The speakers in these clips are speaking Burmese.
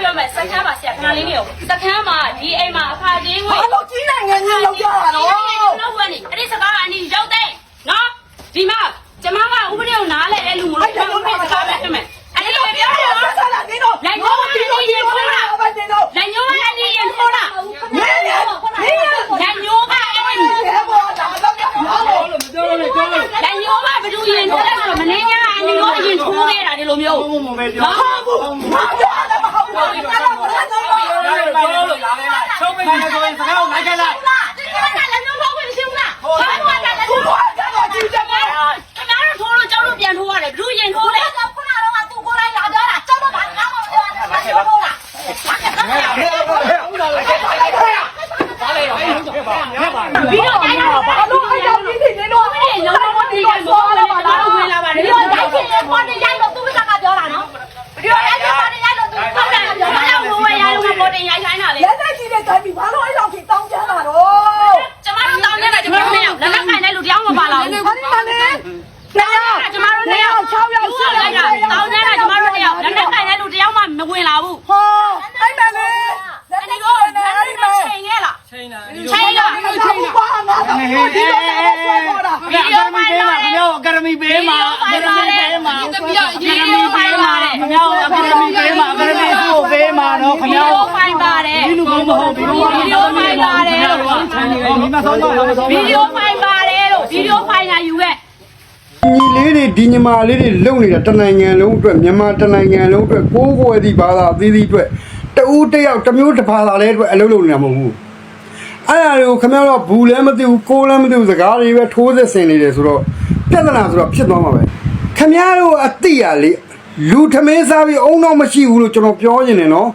ပြောမယ်စခန်းပါဆရာခဏလေးနေရောစခန်းမှာဒီအိမ်မှာအခါချင်းဝင်ဘာလို့ကြီးနိုင်ငံကြီးလောက်ကြတာတော့တော့ဝင်နေအဲ့ဒီစကားကအနီရောက်တဲ့နော်ဒီမှာကျမကဥပဒေကိုနားလဲတဲ့လူမလို့ကျမဥပဒေစကားပဲဖြစ်မယ်အဲ့ဒီလိုပြောတယ်နော်ဆက်လာနေတော့လိုက်တော့ဒီလိုရင်ခိုးတာဘာနေတော့လက်ညိုးကအနီရင်ခိုးတာမင်းရမင်းရလက်ညိုးကအဲ့ဒီရဲဘော်ဒါတော့ပြောလို့လက်ညိုးကဘယ်သူရင်ခိုးလဲဆိုတော့မနေညာအနီရောအရင်ခိုးခဲ့တာဒီလိုမျိုးနော်မဟုတ်ဘူးမပြောတယ်မဟုတ်ဘူးအဲ့ဒါဘာလဲတော့ ချုပ်ပေးတယ်ဆိုရင်စကားကိုလိုက်ခဲ့လိုက် ဒီကနေ့လက်ညိုးထိုးခွင့်မရှိဘူးလားဘာမှမလုပ် သူ ဘူး တို့ကတော့ကြီးတယ် ခင်ဗျားတို့ထိုးလို့ကျောင်းတို့ပြန်ထိုးရတယ်ဘယ်သူရင်ထိုးလဲ ခုနကတော့သူကိုလိုက်လာကြတာကျွန်တော်ကငါ့ကိုပြောတာမပြောဘူးလား ပြီးတော့တိုင်းတော့ဘာ ဘာ လို့ လို့ အဲ့ အဲ့ ဒါ ဒါ ပြီး ပြီး နေ နေ တော့ တော့ မင်းရောတော့ဒီကမောလာပါလားဝင်လာပါတယ် ဒီလိုရိုက်ချင်တဲ့ပေါ်နေရိုက်တော့သူ့ကပြောတာနော်ဒီလိုရိုက်ချင်ပေါ်နေရိုက်တော့သူ ဟုတ်တယ် က ဘာ ပြောတာ လို့ဝင်ရလို့ပေါ်တင်ရိုက်ခိုင်းတာလဲ လက်နဲ့ကြီးတဲ့တိုင်းဘာလို့အဲ့လောက်ကြီးတောင်းကြတာတော့ ကျမတို့တောင်းနေတာကျမတို့နဲ့လက်လက်ခိုင်တဲ့လူတယောက်မပါလာဘူး ဟာဒီမှာလေနှစ်ယောက် ကျမတို့နဲ့ယောက်6ယောက်6ယောက်တောင်းနေတာကျမတို့နဲ့ယောက်လက်လက်ခိုင်တဲ့လူတယောက်မှမဝင်လာဘူး ဟောအဲ့မဲ့လေလက် အဲ့ နဲ့ ဒီ ကြီး တော့ တဲ့ အဲ့ အဲ့ ဒီ ဒီ တော့ မဲ့ ချိန်ခဲ့လား ချိန်တာ ချိန်လား အဲ့ဒါဘူးပါငါတော့ဒီလိုလည်းဆွဲခေါ်တာ အကယ်ဒမီပေးမှာခင်ဗျားအကယ်ဒမီပေးမှာအကယ်ဒမီပေးမှာအကယ်ဒမီပေးမှာခင်ဗျားအကယ်ဒမီပေးမှာအကယ်ဒမီကိုပေးမှာနော်ခင် ဗီ ဗျား ဒီယိုဖိုင်ပါတယ် ဒီလူကောင်းမဟုတ်ဘူးဗီဒီယိုဖိုင်ပါတယ်ခင်ဗျားတို့ကဆိုင် နေတယ်မိမဆောင်တော့မဆောင်ဗီဒီယိုဖိုင်ပါတယ်လို့ဗီဒီယိုဖိုင်လာယူခဲ့ညီလေးတွေဒီညီမလေးတွေလုံနေတာတနိုင်ငံလုံးအတွက်မြန်မာတနိုင်ငံလုံးအတွက်ကိုးကွယ်သည့်ဘာသာအသီးသီးအတွက်တဦးတစ်ယောက်တစ်မျိုးတစ်ဘာသာလေးအတွက်အလုပ်လုပ်နေတာမဟုတ်ဘူးအဲ့ဒါတွေကိုခင်ဗျားတို့ကဘူးလည်းမသိဘူးကိုးလည်းမသိဘူးစကားတွေပဲထိုးသက်ဆင်နေတယ်ဆိုတော့ပြဿနာဆိုတော့ဖြစ်သွားမှာပဲခင်ဗျားတို့အတိရလေလူထမင်းစားပြီးအုံတော့မရှိဘူးလို့ကျွန်တော်ပြောနေတယ်နော်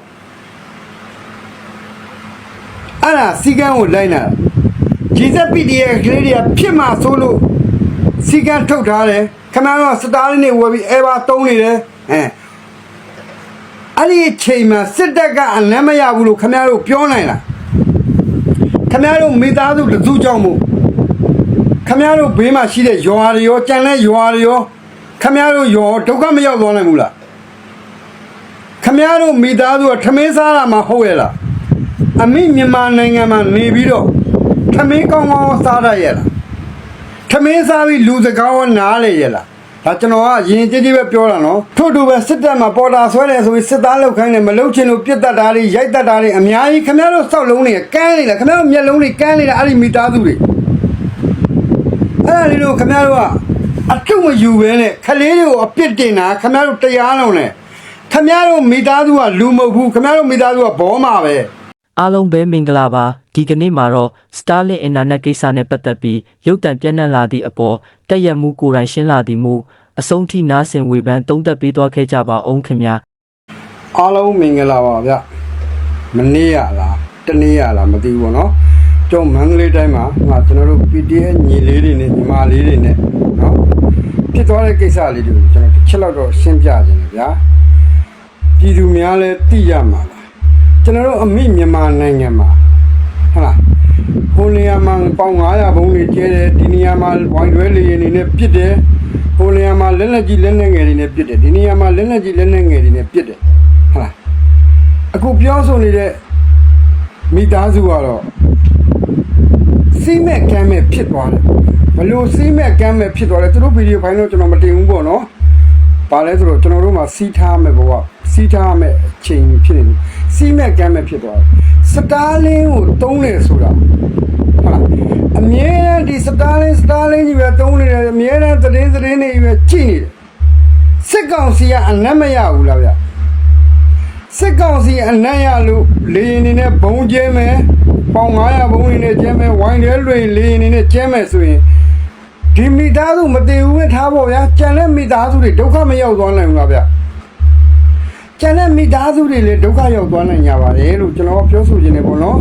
အဲ့ဒါစီကန်းကိုလိုက်လာဂျီဇက်ပီဒီရဲ့ကလေးတွေကဖြစ်မှာဆိုလို့စီကံထုတ်ထားတယ်ခမရတော့စတားလေးနေဝယ်ပြီးအဲဘာတုံးနေတယ်အဲအဲ့ဒီအချိန်မှာစစ်တပ်ကအလမ်းမရဘူးလို့ခမရတို့ပြောနိုင်လားခမရတို့မိသားစုတစုကြောင့်မို့ခမရတို့ဘေးမှာရှိတဲ့ရွာတွေရောကြံတဲ့ရွာတွေရောခမရတို့ရောဒုက္ခမရောက်သွားနိုင်ဘူးလားခမရတို့မိသားစုကထမင်းစားတာမှဟုတ်ရဲ့လား အမိမြန်မာနိုင်ငံမှာနေပြီးတော့ထမင်းကောင်းကောင်းစားရရဲ့လားထမင်းစားပြီးလူစကားဝနားလေရလားဒါကျွန်တော်ကအရင်ကြည့်ကြည့်ပဲပြောတာနော်ထို့တူပဲစစ်တပ်မှာပေါ်တာဆွဲတယ်ဆိုပြီးစစ်သားလောက်ခိုင်းတယ်မလောက်ချင်လို့ပြစ်တတ်တာတွေရိုက်တတ်တာတွေအများကြီးခင်ဗျားတို့စောက်လုံးတွေကန်းနေလားခင်ဗျားတို့မျက်လုံးတွေကန်းနေတာအဲ့ဒီမိသားစုတွေအဲ့ဒါလေးတို့ခင်ဗျားတို့ကအထုမယူပဲနဲ့ခလေးတွေကိုအပြစ်တင်တာခင်ဗျားတို့တရားလုံးနဲ့ခင်ဗျားတို့မိသားစုကလူမဟုတ်ဘူးခင်ဗျားတို့မိသားစုကဘောမှာပဲ အားလုံးပဲမင်္ဂလာပါဒီကနေ့မှာတော့ Starlink Internet ကိစ္စနဲ့ပတ်သက်ပြီးရုပ်တံပြန့်နှံ့လာသည့်အပေါ်တက်ရက်မှုကိုယ်တိုင်ရှင်းလာသည်မူအဆုံးထိနားဆင်ဝေဖန်သုံးသပ်ပေးသွားခဲ့ကြပါအောင်ခင်ဗျာအားလုံးမင်္ဂလာပါဗျမနေ့ရလားတနေ့ရလားမသိဘူးပေါ့နော်ကျုံမန္တလေးတိုင်းမှာငါကျွန်တော်တို့ PTA ညီလေးတွေနဲ့ညီမလေးတွေနဲ့နော်ဖြစ်သွားတဲ့ကိစ္စလေးတွေကိုကျွန်တော်တစ်ချက်လောက်တော့ရှင်းပြခြင်းလေဗျာပြည်သူများလည်းသိရမှာပါ ကျွန်တော်တို့အမိမြန်မာနိုင်ငံမှာဟုတ်လားဟိုနေရာမှာပေါင်900ဘုံတွေကျဲတယ်ဒီနေရာမှာဝိုင်တွဲလေရင်နေနဲ့ပြစ်တယ်ဟိုနေရာမှာလက်လက်ကြီးလက်လက်ငယ်တွေနဲ့ပြစ်တယ်ဒီနေရာမှာလက်လက်ကြီးလက်လက်ငယ်တွေနဲ့ပြစ်တယ်ဟုတ်လားအခုပြောဆိုနေတဲ့မိသားစုကတော့စီးမဲ့ကမ်းမဲ့ဖြစ်သွားတယ်ဘလို့စီးမဲ့ကမ်းမဲ့ဖြစ်သွားတယ်သူတို့ဗီဒီယိုဖိုင်တော့ကျွန်တော်မတင်ဘူးပေါ့နော်ဘာလဲဆိုတော့ကျွန်တော်တို့မှာစီးထားမဲ့ဘဝစီးထားမဲ့အချိန်ဖြစ်နေတယ် စီးမဲ့ကမ်းမဲ့ဖြစ်သွားတယ်စတားလင်းကိုတုံးတယ်ဆိုတာဟုတ်လားအမြဲတမ်းဒီစတားလင်းစတားလင်းကြီးပဲတုံးနေတယ်အမြဲတမ်းသတင်းသတင်းတွေပဲကြည့်နေတယ်စစ်ကောင်စီကအနက်မရဘူးလားဗျစစ်ကောင်စီအနံ့ရလို့လေရင်နေနဲ့ဘုံကျဲမယ်ပေါင်900ဘုံနေနဲ့ကျဲမယ်ဝိုင်းတဲလွင်လေရင်နေနဲ့ကျဲမယ်ဆိုရင်ဒီမိသားစုမတည်ဘူးပဲထားဖို့ဗျာကြံတဲ့မိသားစုတွေဒုက္ခမရောက်သွားနိုင်ဘူးလားဗျ ကြံတဲ့မိသားစုတွေလည်းဒုက္ခရောက်သွားနိုင်ကြပါတယ်လို့ကျွန်တော်ပြောဆိုခြင်းနေပေါ့နော်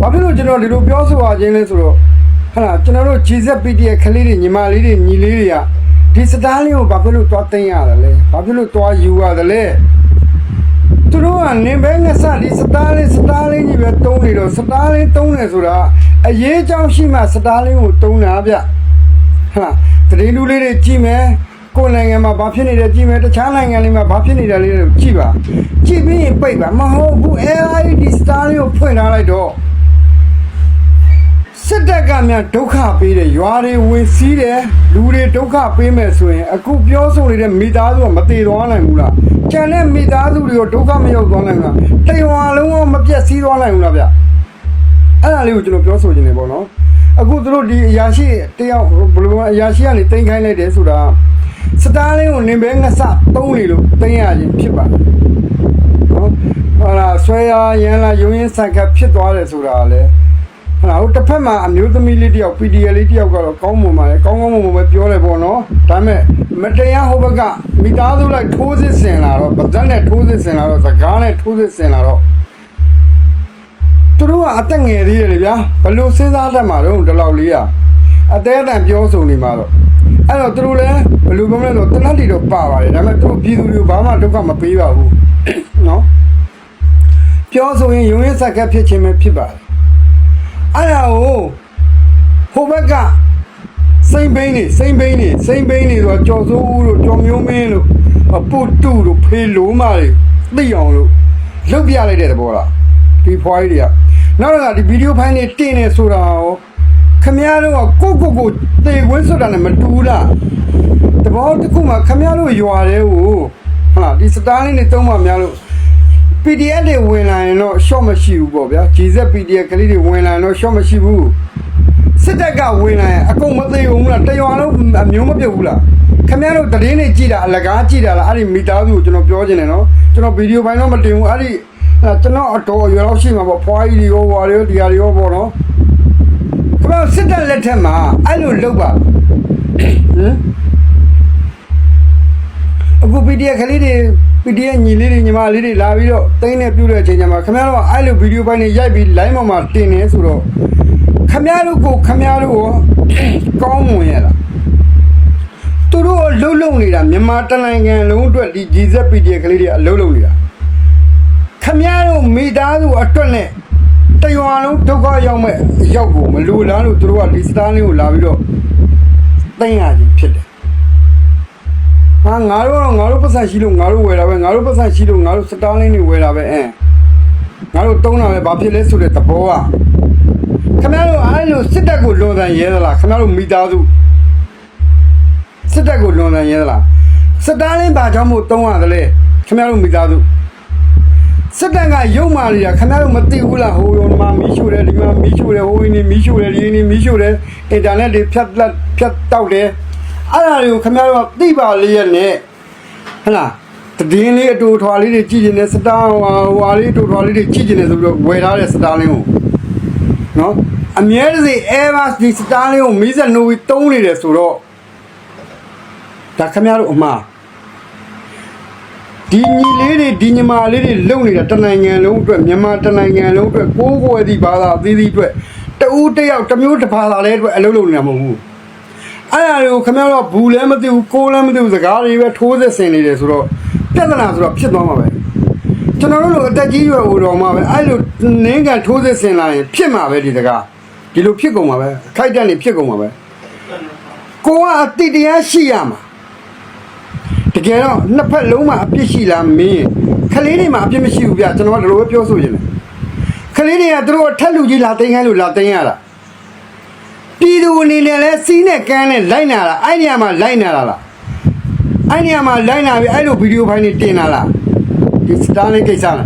ဘာဖြစ်လို့ကျွန်တော်ဒီလိုပြောဆိုရခြင်းလဲဆိုတော့ဟလာကျွန်တော်တို့ GZPT ရဲ့ခလေးတွေညီမလေးတွေညီလေးတွေကဒီစတားလေးကိုဘာဖြစ်လို့တွားသိမ်းရတယ်လဲဘာဖြစ်လို့တွားယူရတယ်လဲသူတို့ကနေဘဲငဆဒီစတားလေးစတားလေးကြီးပဲတုံးနေတော့စတားလေးတုံးတယ်ဆိုတာအရေးအကြောင်းရှိမှစတားလေးကိုတုံးတာဗျဟလားတရင်လူလေးတွေကြည့်မယ် ကိုယ်နိုင်ငံမှာဘာဖြစ်နေတယ်ကြည့်မယ်တခြားနိုင်ငံတွေမှာဘာဖြစ်နေတယ်လေးတွေကြည့်ပါကြည့်ပြီးရင်ပိတ်ပါမဟုတ်ဘူး AID star လေးကိုဖွင့်ထားလိုက်တော့စစ်တပ်ကများဒုက္ခပေးတယ်ရွာတွေဝင်စည်းတယ်လူတွေဒုက္ခပေးမယ်ဆိုရင်အခုပြောဆိုနေတဲ့မိသားစုကမတည်သွားနိုင်ဘူးလားကျန်တဲ့မိသားစုတွေကိုဒုက္ခမရောက်သွားနိုင်ဘူးလားတရွာလုံးကမပြတ်စည်းသွားနိုင်ဘူးလားဗျအဲ့ဒါလေးကိုကျွန်တော်ပြောဆိုချင်တယ်ပေါ့နော်အခုသူတို့ဒီအရာရှိတယောက်ဘယ်လိုအရာရှိကနေတင်ခိုင်းလိုက်တယ်ဆိုတာ စတားလင်းကိုနင်ပဲငဆသုံးနေလို့တင်ရခြင်းဖြစ်ပါတယ်နော်ဟာလာဆွဲရရန်လာယုံရင်ဆန်ခတ်ဖြစ်သွားတယ်ဆိုတာလေဟာလာဟိုတစ်ဖက်မှာအမျိုးသမီးလေးတယောက် PDL လေးတယောက်ကတော့ကောင်းမွန်ပါလေကောင်းကောင်းမွန်မွန်ပဲပြောတယ်ပေါ့နော်ဒါပေမဲ့မတရားဟိုဘက်ကမိသားစုလိုက်ထိုးစစ်ဆင်လာတော့ဗဇက်နဲ့ထိုးစစ်ဆင်လာတော့စကားနဲ့ထိုးစစ်ဆင်လာတော့သူတို့ကအသက်ငယ်သေးတယ်လေဗျာဘလို့စဉ်းစားတတ်မှာတော့ဒီလောက်လေးอ่ะအသေးအတန်ပြောဆိုနေမှာတော့ အဲ့တော့သူတို့လည်းဘလို့ပြောမလဲဆိုတနတ်တီတော့ပါပါတယ်ဒါပေမဲ့သူတို့ပြည်သူတွေကိုဘာမှဒုက္ခမပေးပါဘူးနော်ပြောဆိုရင်ရုံရင်းဆက်ကပ်ဖြစ်ခြင်းပဲဖြစ်ပါတယ်အဲ့ဒါကိုဟိုဘက်ကစိမ့်ဘိန်းနေစိမ့်ဘိန်းနေစိမ့်ဘိန်းနေဆိုတော့ကြော်စိုးဦးတို့ကြော်မျိုးမင်းတို့အပုတ်တူတို့ဖေလိုးမတွေသိအောင်လို့လုတ်ပြလိုက်တဲ့သဘောလားဒီဖွားကြီးတွေကနောက်တော့ကဒီဗီဒီယိုဖိုင်တွေတင်နေဆိုတာရော ခမရတို့ကကိုကိုကိုတေခွင်းဆိုတာနဲ့မတူဘူးလားတဘောတစ်ခုမှခမရတို့ရွာတဲ့ကိုဟုတ်လားဒီစတားလေးတွေတုံးမှများလို့ PDF တွေဝင်လာရင်တော့ short မရှိဘူးပေါ့ဗျာ GZ PDF ကလေးတွေဝင်လာရင်တော့ short မရှိဘူးစစ်တပ်ကဝင်လာရင်အကုန်မသေးဘူးလားတရွာလုံးအမျိုးမပြုတ်ဘူးလားခင်ဗျားတို့တရင်နေကြည့်တာအလကားကြည့်တာလားအဲ့ဒီမိသားစုကိုကျွန်တော်ပြောချင်တယ်နော်ကျွန်တော်ဗီဒီယိုပိုင်းတော့မတင်ဘူးအဲ့ဒီအဲ့ကျွန်တော်အတော်အရွယ်လောက်ရှိမှာပေါ့ဖွားကြီးတွေရောဝါတွေရောဒီဟာတွေရောပေါ့နော်ခင်ဗျား တို့စစ်တပ်လက်ထက်မှာအဲ့လိုလုပ်ပါဟမ်အခု PDF ကလေးတွေ PDF ညီလေးတွေညီမလေးတွေလာပြီးတော့တင်းနေပြုတ်တဲ့အချိန်ကျမှခင်ဗျားတို့ကအဲ့လိုဗီဒီယိုပိုင်းတွေရိုက်ပြီး line ပေါ်မှာတင်နေဆိုတော့ခင်ဗျားတို့ကိုခင်ဗျားတို့ကိုကောင်းမွန်ရလားသူတို့အလုံးလုံးနေတာမြန်မာတနိုင်ငံလုံးအတွက်ဒီ GZPD ကလေးတွေအလုံးလုံးနေတာခမရတို့မိသားစုအတွက်နဲ့ တရွာလုံးဒုက္ခရောက်မဲ့ရောက်ကိုမလူလားလို့သူတို့ကဒီစတားလေးကိုလာပြီးတော့သိမ်းရခြင်းဖြစ်တယ်ဟာငါတို့ကတော့ငါတို့ပတ်စံရှိလို့ငါတို့ဝယ်တာပဲငါတို့ပတ်စံရှိလို့ငါတို့စတားလေးတွေဝယ်တာပဲအဲငါတို့တုံးတာပဲဘာဖြစ်လဲဆိုတဲ့သဘောကခမရတို့အားလို့စစ်တပ်ကိုလွန်တယ်ရဲသလားခမရတို့မိသားစုစစ်တပ်ကိုလွန်တယ်ရဲသလားစစ်သားလင်းဘာကြောင့်မို့တုံးရတယ်လဲခင်ဗျားတို့မိသားစု စစ်တပ်ကရုံမာနေတာခင်ဗျားတို့မသိဘူးလားဟိုရောမှာမီးရှို့တယ်ဒီမှာမီးရှို့တယ်ဟိုရင်းနေမီးရှို့တယ်ဒီရင်းနေမီးရှို့တယ်အင်တာနက်တွေဖြတ်လက်ဖြတ်တောက်တယ်အဲ့ဒါတွေကိုခင်ဗျားတို့ကသိပါလေရဲ့နဲ့ဟဟလားတည်င်းလေးအတူထွာလေးတွေကြည့်နေတယ်စတားဟွာဟွာလေးအတူထွာလေးတွေကြည့်နေတယ်ဆိုပြီးတော့ဝယ်ထားတဲ့စတားလင်းကိုနော်အမြဲတစေ Airbus ဒီစတားလင်းကိုမီးစက်နိုးပြီးတုံးနေတယ်ဆိုတော့ဒါခမရတို့အမှား ဒီညီလေးတွေဒီညီမလေးတွေလုံနေတာတနိုင်ငံလုံးအတွက်မြန်မာတနိုင်ငံလုံးအတွက်ကိုးကွယ်သည့်ဘာသာအသီးသီးအတွက်တဦးတစ်ယောက်တစ်မျိုးတစ်ဘာသာလေးအတွက်အလုပ်လုပ်နေတာမဟုတ်ဘူးအဲ့ဒါတွေကိုခမရတို့ကဘူးလည်းမသိဘူးကိုးလည်းမသိဘူးစကားတွေပဲထိုးစစ်ဆင်နေတယ်ဆိုတော့ပြဿနာဆိုတော့ဖြစ်သွားမှာပဲကျွန်တော်တို့လိုအတက်ကြီးရွယ်ဦးတော်မှာပဲအဲ့လိုနင်းကန်ထိုးစစ်ဆင်လာရင်ဖြစ်မှာပဲဒီစကားဒီလိုဖြစ်ကုန်မှာပဲခိုက်တက်နေဖြစ်ကုန်မှာပဲကိုကအတိတရားရှိရမှာ တကယ်တော့နှစ်ဖက်လုံးမှာအပြစ်ရှိလားမင်းခလေးတွေမှာအပြစ်မရှိဘူးဗျကျွန်တော်ကဒီလိုပဲပြောဆိုရင်လေခလေးတွေကသူတို့အထက်လူကြီးလာသိမ်းခိုင်းလို့လာသိမ်းရတာပြည်သူအနေနဲ့လဲစီးနဲ့ကန်းနဲ့လိုက်နာတာအဲ့နေရာမှာလိုက်နာတာလားအဲ့နေရာမှာလိုက်နာပြီးအဲ့လိုဗီဒီယိုဖိုင်တွေတင်လာလားဒီစတားလေးကိစ္စလား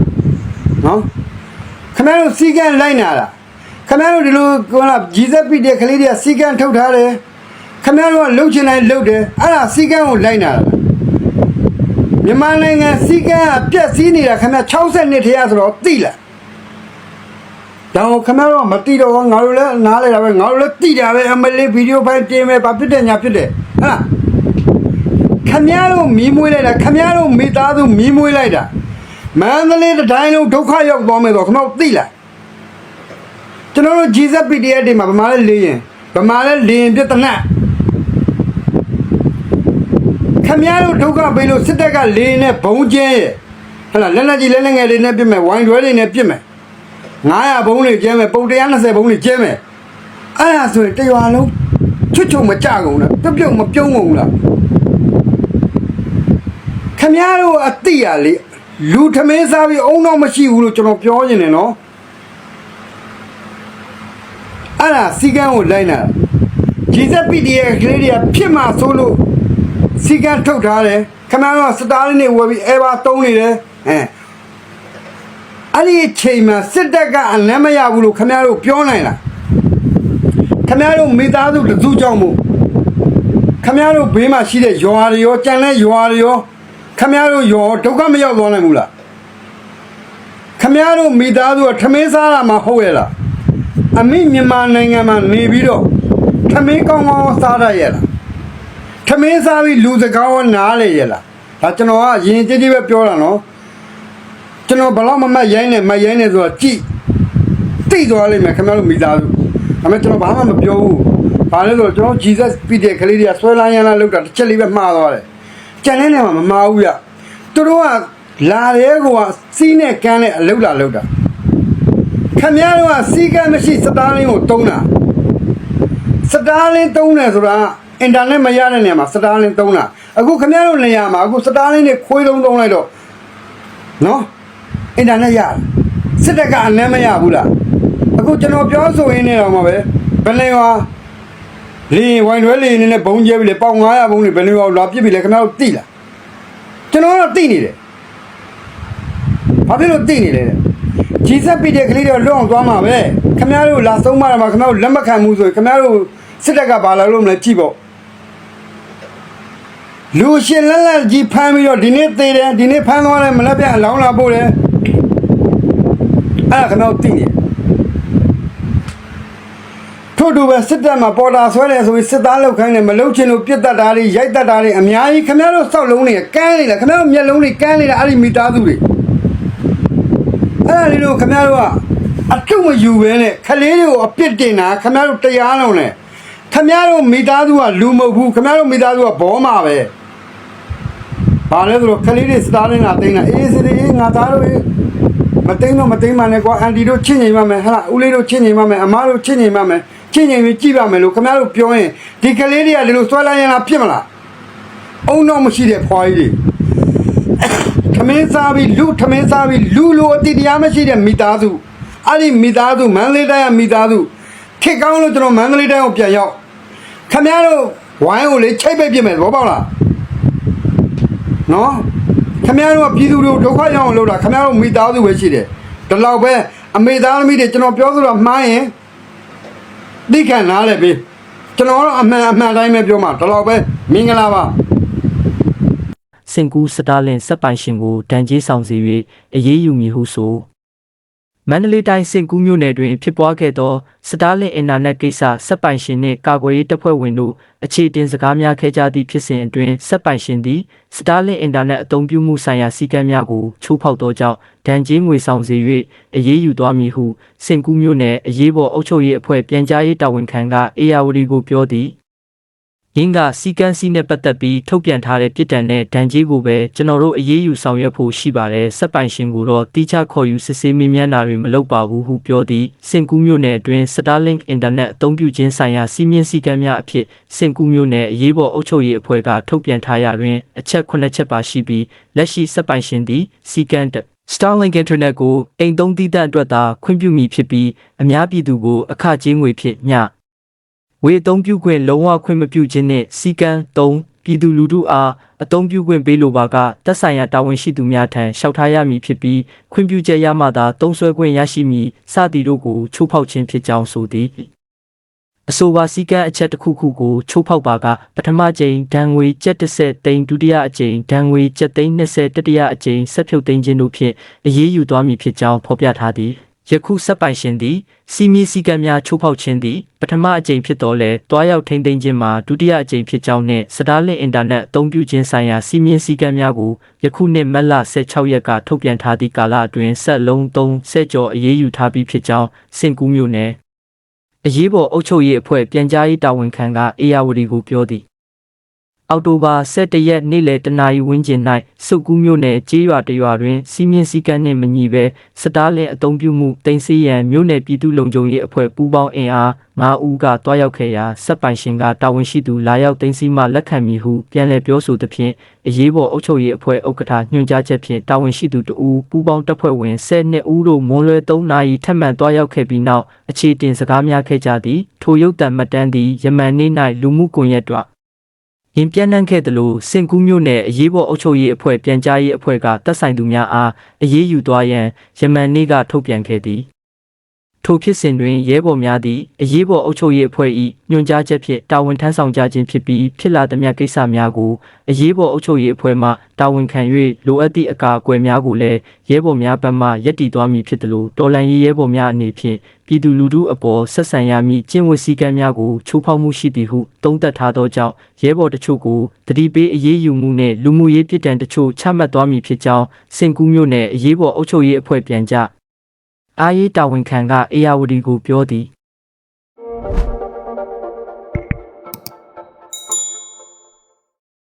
နော်ခင်ဗျားတို့စီကန်းလိုက်နာတာခင်ဗျားတို့ဒီလိုကောလား GZP တဲ့ခလေးတွေကစီကန်းထုတ်ထားတယ်ခင်ဗျားတို့ကလှုပ်ချင်တိုင်းလှုပ်တယ်အဲ့ဒါစီကန်းကိုလိုက်နာတာ မြန်မာနိုင်ငံစီကံအပြက်စီးနေတာခင်ဗျ60နှစ်ထဲရဆိုတော့သိလားဒါကိုခင်ဗျတော့မသိတော့ဘူးငါတို့လည်းနားလဲတာပဲငါတို့လည်းသိတာပဲအမလေးဗီဒီယိုဖိုင်တင်မယ်ဘာဖြစ်တဲ့ညာဖြစ်တယ်ဟမ်ခင်ဗျတို့မီးမွေးလိုက်တာခင်ဗျတို့မိသားစုမီးမွေးလိုက်တာမန္တလေးတစ်တိုင်းလုံးဒုက္ခရောက်သွားမယ်ဆိုတော့ခင်ဗျသိလားကျွန်တော်တို့ GZPDF တွေမှာဗမာလဲလေရင်ဗမာလဲလေရင်ပြဿနာ ခမရတို့ဒုက္ခပေးလို့စစ်တပ်ကလေနဲ့ဘုံကျဲရဲ့ဟဲ့လားလက်လက်ကြီးလက်လက်ငယ်လေးနဲ့ပြစ်မယ်ဝိုင်းတွဲလေးနဲ့ပြစ်မယ်900ဘုံလေးကျဲမယ်ပုံ120ဘုံလေးကျဲမယ်အဲ့ဒါဆိုရင်တရွာလုံးချွတ်ချုံမကြကုန်လားပြုတ်ပြုတ်မပြုံးကုန်လားခမည်းတော်အတိရလေလူထမင်းစားပြီးအုံတော့မရှိဘူးလို့ကျွန်တော်ပြောနေတယ်နော်အဲ့ဒါစီကန်းကိုလိုက်လာဂျီဇက်ပီဒီရဲ့ကလေးတွေကဖြစ်မှာဆိုလို့ စီကန်းထုတ်ထားတယ်ခမည်းတော်စတားလေးနဲ့ဝယ်ပြီးအဲဘာတုံးနေတယ်အဲအဲ့ဒီအချိန်မှာစစ်တပ်ကအလန်းမရဘူးလို့ခမည်းတော်ပြောနိုင်လားခမည်းတော်မိသားစုတစုကြောင့်မို့ခမရတို့ဘေးမှာရှိတဲ့ရွာတွေရောကြံတဲ့ရွာတွေရောခမရတို့ရောဒုက္ခမရောက်သွားနိုင်ဘူးလားခမရတို့မိသားစုကထမင်းစားတာမှဟုတ်ရဲ့လားအမိမြန်မာနိုင်ငံမှာနေပြီးတော့ထမင်းကောင်းကောင်းစားရရဲ့လား ထမင်းစားပြီးလူစကားရောနားလေရဲ့လားဒါကျွန်တော်ကရင်ကြည်ကြည်ပဲပြောတာနော်ကျွန်တော်ဘယ်တော့မှမရိုင်းနဲ့မရိုင်းနဲ့ဆိုတော့ကြည်တိတ်သွားလိမ့်မယ်ခမရတို့မိသားစုဒါပေမဲ့ကျွန်တော်ဘာမှမပြောဘူးဘာလဲဆိုတော့ကျွန်တော် Jesus ပြည်တဲ့ကလေးတွေကဆွဲလန်းရမ်းလာလောက်တာတစ်ချက်လေးပဲမှားသွားတယ်ကြံတဲ့နေရာမှာမမှားဘူးပြသူတို့ကလာတဲ့ကောစီးနဲ့ကန်းနဲ့အလုတ်လာလောက်တာခမည်းတော်ကစီးကန်းမရှိစတားလင်းကိုတုံးတာစတားလင်းတုံးတယ်ဆိုတာ အင်တာနက်မရတဲ့နေရာမှာစတားလင်းတုံးတာအခုခမည်းတော်နေရာမှာအခုစတားလင်းနဲ့ခွေးတုံးတုံးလိုက်တော့နော်အင်တာနက်ရတယ်စစ်တပ်ကအနမ်းမရဘူးလားအခုကျွန်တော်ပြောဆိုရင်းနေတော့မှာပဲဘယ်နေရွာလေဝိုင်ရွယ်လေနေနဲ့ဘုံကျဲပြီလေပေါင်900ဘုံနေဘယ်နေရွာလာပြစ်ပြီလေခင်ဗျားတို့သိလားကျွန်တော်တော့သိနေတယ်ဘာဖြစ်လို့သိနေလဲဂျီဆက်ပြတဲ့ကလေးတွေလွတ်အောင်သွားမှာပဲခင်ဗျားတို့လာဆုံးမတာမှာခင်ဗျားတို့လက်မခံဘူးဆိုရင်ခင်ဗျားတို့စစ်တပ်ကဘာလာလို့မလဲကြည့်ပေါ့ လူရှင်လက်လက်ကြီးဖမ်းပြီးတော့ဒီနေ့သေးတယ်ဒီနေ့ဖမ်းသွားတယ်မလက်ပြန်အလောင်းလာပို့တယ်အဲ့ဒါခင်ဗျားတို့သိနေတယ်ထို့တူပဲစစ်တပ်မှာပေါ်တာဆွဲတယ်ဆိုပြီးစစ်သားလောက်ခိုင်းတယ်မလောက်ချင်လို့ပြစ်တတ်တာတွေရိုက်တတ်တာတွေအများကြီးခင်ဗျားတို့စောက်လုံးတွေကန်းနေတယ်ခင်ဗျားတို့မျက်လုံးတွေကန်းနေတာအဲ့ဒီမိသားစုတွေအဲ့ဒါလေးတို့ခင်ဗျားတို့ကအထုမယူပဲနဲ့ခလေးတွေကိုအပြစ်တင်တာခင်ဗျားတို့တရားလုံးနဲ့ခင်ဗျားတို့မိသားစုကလူမဟုတ်ဘူးခင်ဗျားတို့မိသားစုကဘောမှာပဲ ဘာလဲဆိုတော့ခလေးတွေစတားလင်းလာတိန်းတာအေးစရီငါသားတို့မတိန်းတော့မတိန်းပါနဲ့ကွာအန်တီတို့ချစ်နေပါမယ်ဟာဦးလေးတို့ချစ်နေပါမယ်အမားတို့ချစ်နေပါမယ်ချစ်နေပြီးကြည့်ပါမယ်လို့ခင်ဗျားတို့ပြောရင်ဒီကလေးတွေကဒီလိုဆွဲလိုက်ရင်လားဖြစ်မလားအုံတော့မရှိတဲ့ဖွားကြီးတွေထမင်းစားပြီးလူထမင်းစားပြီးလူလိုအတိတရားမရှိတဲ့မိသားစုအဲ့ဒီမိသားစုမန္တလေးတိုင်းကမိသားစုခေတ်ကောင်းလို့ကျွန်တော်မန္တလေးတိုင်းကိုပြန်ရောက်ခမရတို့ဝိုင်းကိုလေချိတ်ပိတ်ပြစ်မယ်ဘောပေါက်လား နော်ခမရတို့ကပြည်သူတွေကိုဒုက္ခရောက်အောင်လုပ်တာခမရတို့မိသားစုပဲရှိတယ်ဒီလောက်ပဲအမေသားသမီးတွေကျွန်တော်ပြောဆိုတာမှားရင်သိခံနားလည်းပြီကျွန်တော်တော့အမှန်အမှန်တိုင်းပဲပြောမှာဒီလောက်ပဲမင်္ဂလာပါစင်ကူစတာလင်စက်ပိုင်ရှင်ကိုဒဏ်ကြေးဆောင်စေ၍အရေးယူမည်ဟုဆို မန္တလေးတိုင်းစင်ကူးမြို့နယ်တွင်ဖြစ်ပွားခဲ့သောစတာလင်အင်တာနက်ကိစ္စစက်ပိုင်ရှင်နှင့်ကာကွယ်ရေးတပ်ဖွဲ့ဝင်တို့အခြေတင်စကားများခဲ့ကြသည့်ဖြစ်စဉ်အတွင်းစက်ပိုင်ရှင်သည်စတာလင်အင်တာနက်အသုံးပြုမှုဆိုင်ရာစည်းကမ်းများကိုချိုးဖောက်သောကြောင့်ဒဏ်ကြေးငွေဆောင်စေ၍အရေးယူသွားမည်ဟုစင်ကူးမြို့နယ်အရေးပေါ်အုပ်ချုပ်ရေးအဖွဲ့ပြန်ကြားရေးတာဝန်ခံကအေယာဝတီကိုပြောသည် ရင်းကစီကန်းစီနဲ့ပတ်သက်ပြီးထုတ်ပြန်ထားတဲ့ပြည်တံနဲ့ဒဏ်ကြေးကိုပဲကျွန်တော်တို့အရေးယူဆောင်ရွက်ဖို့ရှိပါတယ်စက်ပိုင်ရှင်ကိုတော့တိကျခေါ်ယူစစ်ဆေးမေးမြန်းတာတွေမလုပ်ပါဘူးဟုပြောသည်စင်ကူးမြို့နယ်အတွင်း Starlink Internet အသုံးပြုခြင်းဆိုင်ရာစီမင်းစည်းကမ်းများအဖြစ်စင်ကူးမြို့နယ်အရေးပေါ်အုပ်ချုပ်ရေးအဖွဲ့ကထုတ်ပြန်ထားရာတွင်အချက်9ချက်ပါရှိပြီးလက်ရှိစက်ပိုင်ရှင်သည်စီကန်း Starlink Internet ကိုအိမ်သုံးသီးသန့်အတွက်သာခွင့်ပြုမည်ဖြစ်ပြီးအများပြည်သူကိုအခကြေးငွေဖြင့်မျှ ဝေအသုံးပြုခွင့်လုံးဝခွင့်မပြုခြင်းနှင့်စီကံ3ပြည်သူလူထုအားအသုံးပြုခွင့်ပေးလိုပါကသက်ဆိုင်ရာတာဝန်ရှိသူများထံလျှောက်ထားရမည်ဖြစ်ပြီးခွင့်ပြုချက်ရမှသာသုံးစွဲခွင့်ရရှိမည်စသည်တို့ကိုချိုးဖောက်ခြင်းဖြစ်ကြောင်းဆိုသည်အဆိုပါစီကံအချက်တစ်ခုခုကိုချိုးဖောက်ပါကပထမကြိမ်ဒဏ်ငွေကျပ်30တိန်ဒုတိယအကြိမ်ဒဏ်ငွေကျပ်သိန်း20တတိယအကြိမ်ဆက်ဖြုတ်သိမ်းခြင်းတို့ဖြင့်အရေးယူသွားမည်ဖြစ်ကြောင်းဖော်ပြထားသည် ယခုစက်ပိုင်ရှင်သည်စီမီစည်းကမ်းများချိုးဖောက်ခြင်းသည်ပထမအကြိမ်ဖြစ်တော်လဲတွားရောက်ထိမ့်သိမ်းခြင်းမှာဒုတိယအကြိမ်ဖြစ်ကြောင်းနှင့်စတားလင့်အင်တာနက်အသုံးပြုခြင်းဆိုင်ရာစီမင်းစည်းကမ်းများကိုယခုနှစ်မတ်လ16ရက်ကထုတ်ပြန်ထားသည့်ကာလအတွင်းဆက်လုံး3ဆက်ကျော်အရေးယူထားပြီးဖြစ်ကြောင်းစင်ကူးမြို့နယ်အရေးပေါ်အုပ်ချုပ်ရေးအဖွဲ့ပြန်ကြားရေးတာဝန်ခံကအေယာဝတီကိုပြောသည် အောက်တိုဘာ17ရက်နေ့လယ်တနာရီဝန်းကျင်၌စုတ်ကူးမြို့နယ်ကျေးရွာတရွာတွင်စီမင်းစည်းကမ်းနှင့်မညီဘဲစတားလင်အုံပြုမှုတင်စီရန်မြို့နယ်ပြည်သူ့လုံခြုံရေးအဖွဲ့ပူးပေါင်းအင်အား9ဦးကတွားရောက်ခဲ့ရာစက်ပိုင်ရှင်ကတာဝန်ရှိသူလာရောက်တင်စီမှလက်ခံမည်ဟုပြန်လည်ပြောဆိုသဖြင့်အရေးပေါ်အုပ်ချုပ်ရေးအဖွဲ့ဥက္ကဋ္ဌညွှန်ကြားချက်ဖြင့်တာဝန်ရှိသူတဦးပူးပေါင်းတပ်ဖွဲ့ဝင်12ဦးတို့မွန်လွယ်3နာရီထပ်မံတွားရောက်ခဲ့ပြီးနောက်အခြေတင်စကားများခဲ့ကြသည်ထိုရုပ်တံမှတ်တမ်းသည်ယမန်နေ့၌လူမှုကွန်ရက်တွင် ရင်ပြန့်နှံ့ခဲ့သလိုစင်ကူးမြို့နယ်အရေးပေါ်အုပ်ချုပ်ရေးအဖွဲ့ပြန်ကြားရေးအဖွဲ့ကတပ်ဆိုင်သူများအားအရေးယူသွားရန်ယမန်နေ့ကထုတ်ပြန်ခဲ့သည် ထိုဖြစ်စဉ်တွင်ရဲဘော်များသည်အရေးပေါ်အုပ်ချုပ်ရေးအဖွဲ့၏ညွှန်ကြားချက်ဖြင့်တာဝန်ထမ်းဆောင်ကြခြင်းဖြစ်ပြီးဖြစ်လာသမျှကိစ္စများကိုအရေးပေါ်အုပ်ချုပ်ရေးအဖွဲ့မှတာဝန်ခံ၍လိုအပ်သည့်အကာအကွယ်များကိုလည်းရဲဘော်များဘက်မှရည်တည်သွားမည်ဖြစ်သလိုတော်လှန်ရေးရဲဘော်များအနေဖြင့်ပြည်သူလူထုအပေါ်ဆက်ဆံရမည့်ကျင့်ဝတ်စည်းကမ်းများကိုချိုးဖောက်မှုရှိသည်ဟုသုံးသပ်ထားသောကြောင့်ရဲဘော်တချို့ကိုတတိပေးအရေးယူမှုနှင့်လူမှုရေးပြည်တံတချို့ချမှတ်သွားမည်ဖြစ်ကြောင်းစင်ကူးမြို့နယ်အရေးပေါ်အုပ်ချုပ်ရေးအဖွဲ့ပြန်ကြား အားရေးတာဝန်ခံကအေယာဝတီကိုပြောသည်